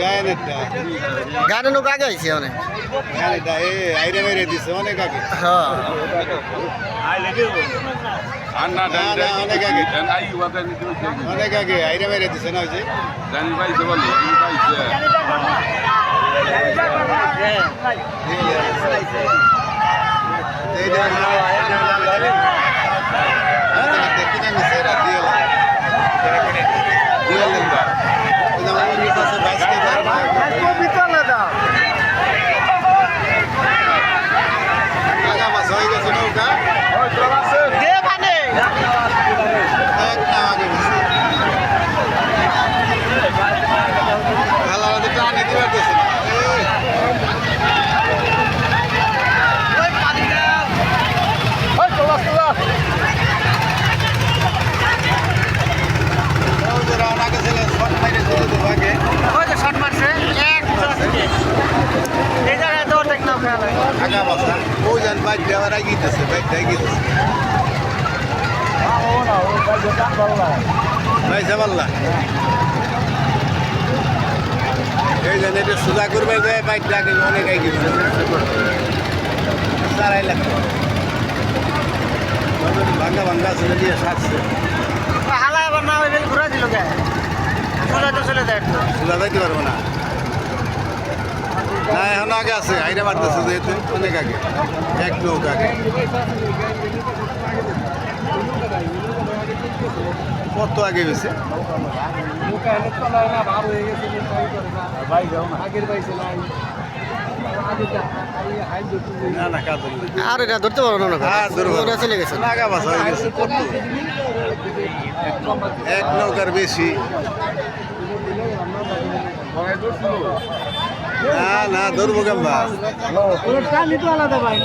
গায়নেরটা গানে লোক আগে হয়েছে অনেক গায়নেরটা এ আইরে মেরে দিছে অনেক আগে হ্যাঁ। অনেক আগে অনেক আগে আইরে মেরে দিছে না হয়েছে দে আগা বাসা ওজন বাইক দেওয়ার আগিতেছে বাইক আগিতেছে ভাই জামাল্লা। এই জন্য এটা সোজা করবে বাইক ডাকে অনেক আগে চারাই লাখ। ভাঙ্গা ভাঙ্গা ছেলে দিয়ে সাজছে হালা এবার না হয়ে ঘুরে দিল কে? চলে তো চলে দেয় সোজা যাইতে পারব না। না এখন আগে আছে আইরে মারতেছে যেহেতু অনেক আগে। এক লোক আগে। কত আগে গেছে আর এটা ধরতে পারব না হ্যাঁ চলে গেছে। এক নৌকার বেশি। না না ধরবো ভাই।